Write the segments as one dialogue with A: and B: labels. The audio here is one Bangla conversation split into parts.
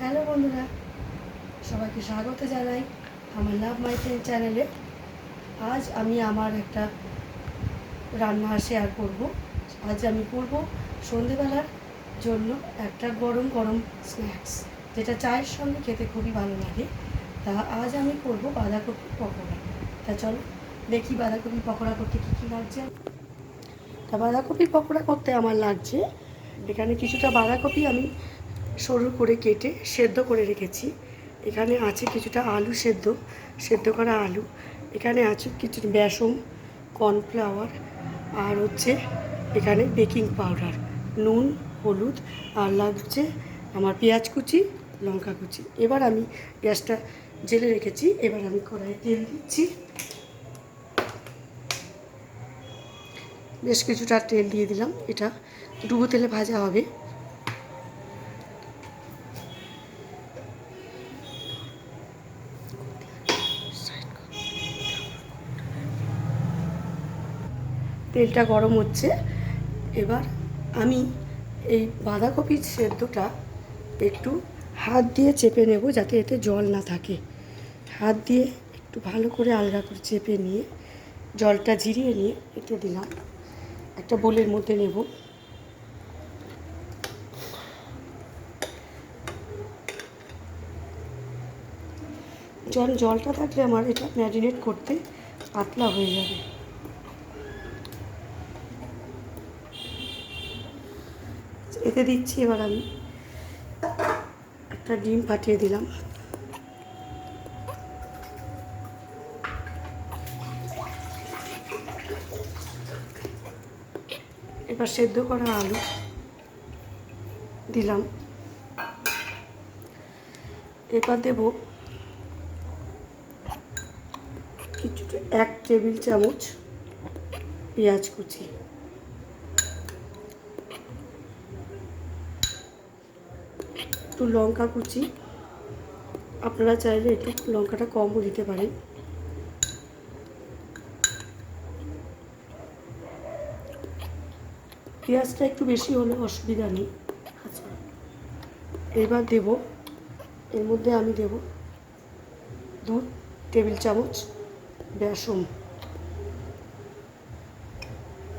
A: হ্যালো বন্ধুরা, সবাইকে স্বাগত জানাই আমার লাভ মাই ফ্রেন্ড চ্যানেলে আজ আমি আমার একটা রান্না শেয়ার করব। আজ আমি করব সন্ধেবেলার জন্য একটা গরম গরম স্ন্যাক্স যেটা চায়ের সঙ্গে খেতে খুবই ভালো লাগে। তা আজ আমি করব বাঁধাকপি পকোড়া। তা চলো দেখি বাঁধাকপি পকোড়া করতে কী কী লাগছে। তা বাঁধাকপির পকোড়া করতে আমার লাগছে, এখানে কিছুটা বাঁধাকপি আমি সরু করে কেটে সেদ্ধ করে রেখেছি। এখানে আছে কিছুটা আলু সেদ্ধ সেদ্ধ করা আলু। এখানে আছে কিছু বেসন, কর্নফ্লাওয়ার, আর হচ্ছে এখানে বেকিং পাউডার, নুন, হলুদ, আর লাগছে আমার পেঁয়াজ কুচি, লঙ্কা কুচি। এবার আমি গ্যাসটা জেলে রেখেছি, এবার আমি কড়াইয়ে তেল দিচ্ছি। বেশ কিছুটা তেল দিয়ে দিলাম, এটা ডুবো তেলে ভাজা হবে। তেলটা গরম হচ্ছে। এবার আমি এই বাঁধাকপির সেদ্ধটা একটু হাত দিয়ে চেপে নেব যাতে এতে জল না থাকে। হাত দিয়ে একটু ভালো করে আলগা করে চেপে নিয়ে, জলটা জিরিয়ে নিয়ে এতে দিলাম। একটা বোলের মধ্যে নেব। জল, জলটা থাকলে আমার এটা ম্যারিনেট করতে পাতলা হয়ে যাবে। এতে দিচ্ছি, এবার আমি একটা ডিম ফাটিয়ে দিলাম। এবার সেদ্ধ করা আলু দিলাম। এবার দেব কিছুটা এক টেবিল চামচ পেঁয়াজ কুচি। একটু লঙ্কা কুচি। আপনারা চাইলে একটু লঙ্কাটা কমও দিতে পারেন। পেঁয়াজটা একটু বেশি হলে অসুবিধা নেই। আচ্ছা। এবার দেব। এর মধ্যে আমি দেব দু টেবিল চামচ, বেসন।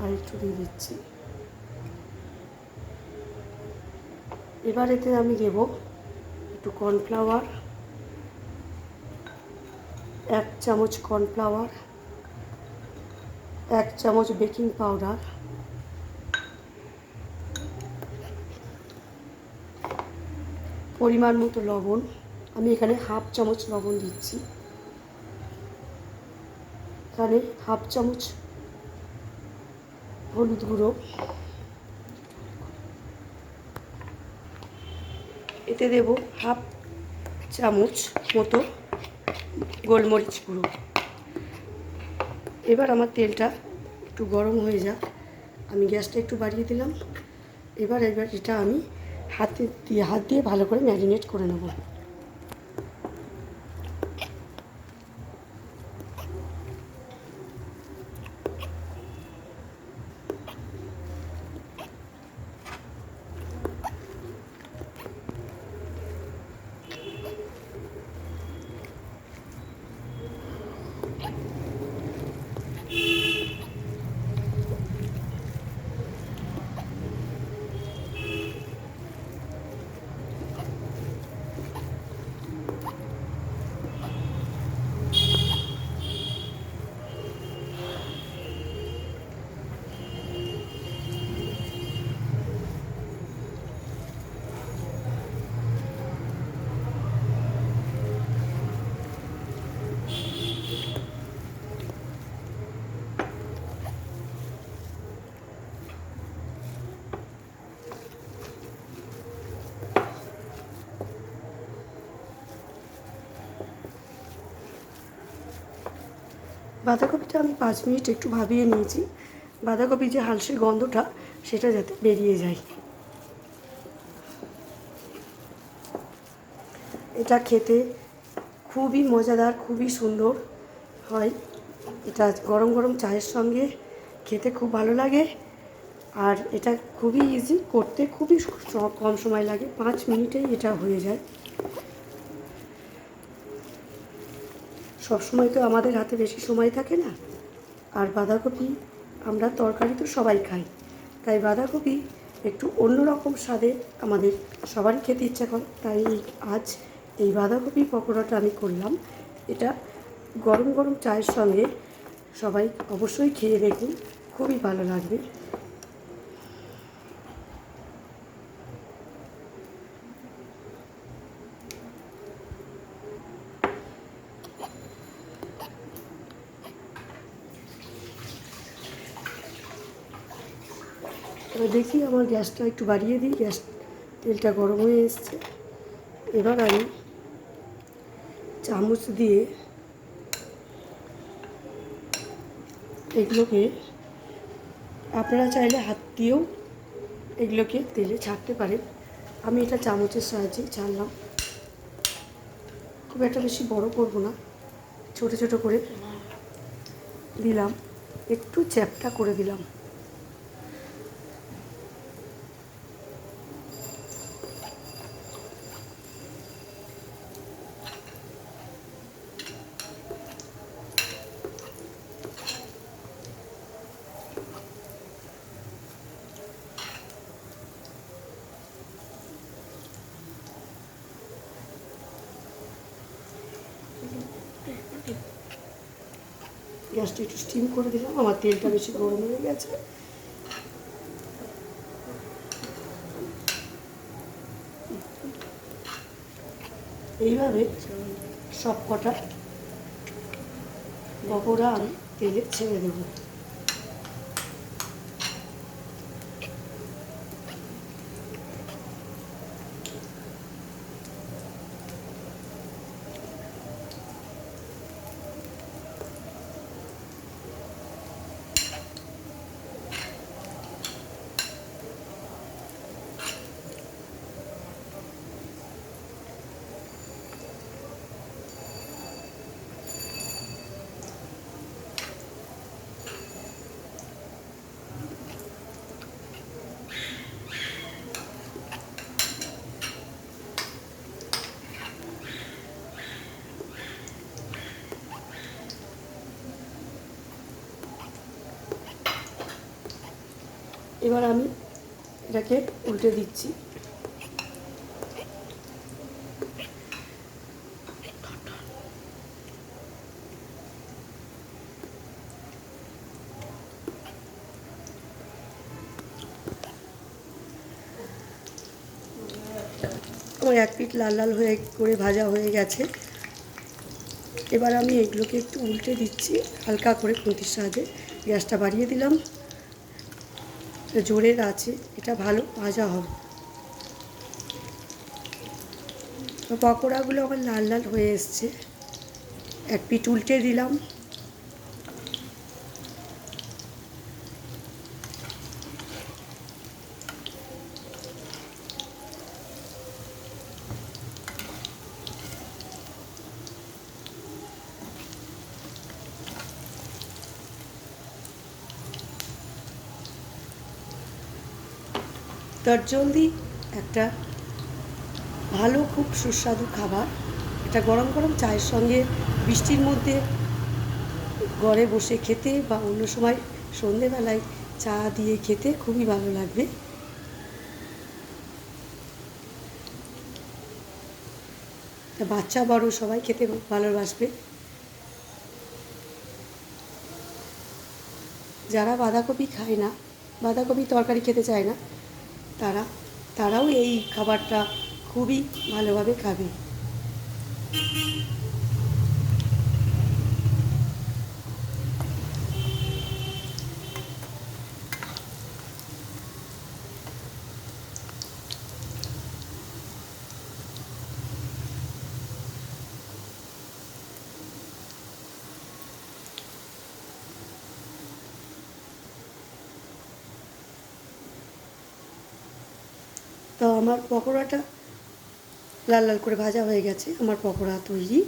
A: আর একটু দিয়ে দিচ্ছি। এবার এতে আমি দেব একটু কর্নফ্লাওয়ার এক চামচ কর্নফ্লাওয়ার এক চামচ বেকিং পাউডার পরিমাণ মতো লবণ, আমি এখানে হাফ চামচ লবণ দিচ্ছি। এখানে হাফ চামচ হলুদ গুঁড়ো এতে দেব হাফ চামচ মতো গোলমরিচ গুঁড়ো। এবার আমার তেলটা একটু গরম হয়ে যাক। আমি গ্যাসটা একটু বাড়িয়ে দিলাম। এবার এবার এটা আমি হাতে দিয়ে, হাত দিয়ে ভালো করে ম্যারিনেট করে নেব। বাঁধাকপিটা আমি পাঁচ মিনিট একটু ভাবিয়ে নিয়েছি। বাঁধাকপি যে হালসে গন্ধটা, সেটা যাতে বেরিয়ে যায়। এটা খেতে খুবই মজাদার, খুবই সুন্দর হয়। এটা গরম গরম চায়ের সঙ্গে খেতে খুব ভালো লাগে। আর এটা খুবই ইজি করতে খুবই কম সময় লাগে, পাঁচ মিনিটেই এটা হয়ে যায়। সবসময় তো আমাদের হাতে বেশি সময় থাকে না। আর বাঁধাকপি আমরা তরকারি তো সবাই খাই। তাই বাঁধাকপি একটু অন্যরকম স্বাদে আমাদের সবারই খেতে ইচ্ছা করে। তাই আজ এই বাঁধাকপি পকোড়াটা আমি করলাম। এটা গরম গরম চায়ের সঙ্গে সবাই অবশ্যই খেয়ে দেখুন। খুবই ভালো লাগবে। দেখি আমার গ্যাসটা একটু বাড়িয়ে দিই, গ্যাস তেলটা গরম হয়ে এসছে। এবার আমি চামচ দিয়ে এগুলোকে, আপনারা চাইলে হাত দিয়েও এগুলোকে তেলে ছাড়তে পারেন। আমি এটা চামচের সাহায্যে ছাড়লাম। খুব একটা বেশি বড় করব না, ছোট ছোট করে দিলাম। একটু চ্যাপটা করে দিলাম। গ্যাসটা একটু স্টিম করে দিলাম, আমার তেলটা বেশি গরম হয়ে গেছে। এইভাবে সব কটা বকরা আমি তেলে ছেড়ে দেবো। এবার আমি এটাকে উল্টে দিচ্ছি। আমার এক পিঠ লাল লাল হয়ে করে ভাজা হয়ে গেছে। এবার আমি এগুলোকে একটু উল্টে দিচ্ছি, হালকা করে খুঁতির সাহায্যে গ্যাসটা বাড়িয়ে দিলাম। জোরের আছে, এটা ভালো, ভাজা হবে। তো পকোড়াগুলো আমার লাল লাল হয়ে এসছে। এক পিট উল্টে দিলাম। তার জলদি একটা ভালো, খুব সুস্বাদু খাবার। এটা গরম গরম চায়ের সঙ্গে বৃষ্টির মধ্যে ঘরে বসে খেতে বা অন্য সময় সন্ধেবেলায় চা দিয়ে খেতে খুবই ভালো লাগবে। বাচ্চা, বড় সবাই খেতে ভালোবাসবে। যারা বাঁধাকপি খায় না, বাঁধাকপি তরকারি খেতে চায় না তারা তারাও এই খাবারটা খুবই ভালোভাবে খাবে। তো আমার পকোড়াটা লাল লাল করে ভাজা হয়ে গেছে, আমার পকোড়া তৈরি।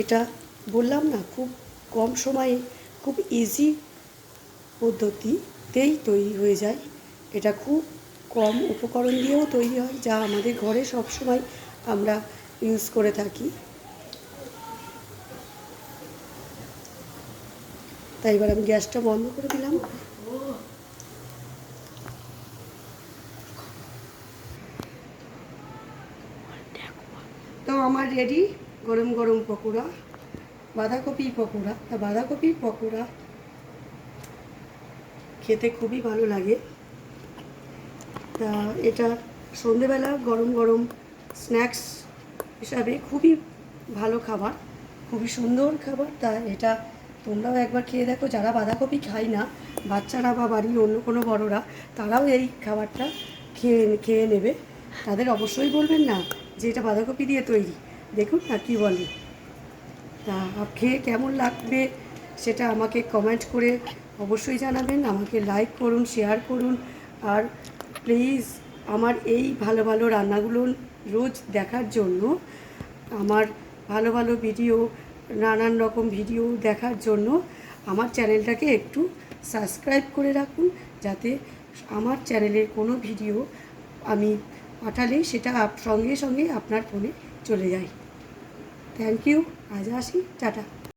A: এটা বললাম না, খুব কম সময়ে, খুব ইজি পদ্ধতিতেই তৈরি হয়ে যায়। এটা খুব কম উপকরণ দিয়েও তৈরি হয়, যা আমাদের ঘরে সবসময় আমরা ইউজ করে থাকি। তাই এবার আমি গ্যাসটা বন্ধ করে দিলাম। আমার রেডি গরম গরম পকোড়া বাঁধাকপি পকোড়া, তা বাঁধাকপির পকোড়া খেতে খুবই ভালো লাগে। তা এটা সন্ধেবেলা গরম গরম স্ন্যাক্স হিসাবে খুবই ভালো খাবার, খুবই সুন্দর খাবার। তা এটা তোমরাও একবার খেয়ে দেখো, যারা বাঁধাকপি খায় না, বাচ্চারা বা বাড়ির অন্য কোনো বড়রা, তারাও এই খাবারটা খেয়ে খেয়ে নেবে। তাদের অবশ্যই বলবেন না। যে এটা বাঁধাকপি দিয়ে তৈরি। দেখুন না কী বলে। তা খেয়ে কেমন লাগবে সেটা আমাকে কমেন্ট করে অবশ্যই জানাবেন। আমাকে লাইক করুন শেয়ার করুন। আর প্লিজ আমার এই ভালো ভালো রান্নাগুলো রোজ দেখার জন্য, আমার ভালো ভালো ভিডিও নানান রকম ভিডিও দেখার জন্য আমার চ্যানেলটাকে একটু সাবস্ক্রাইব করে রাখুন। যাতে আমার চ্যানেলের কোনো ভিডিও আমি পাঠালে সেটা সঙ্গে সঙ্গে আপনার ফোনে চলে যায়। থ্যাংক ইউ আজ আসি। টাটা।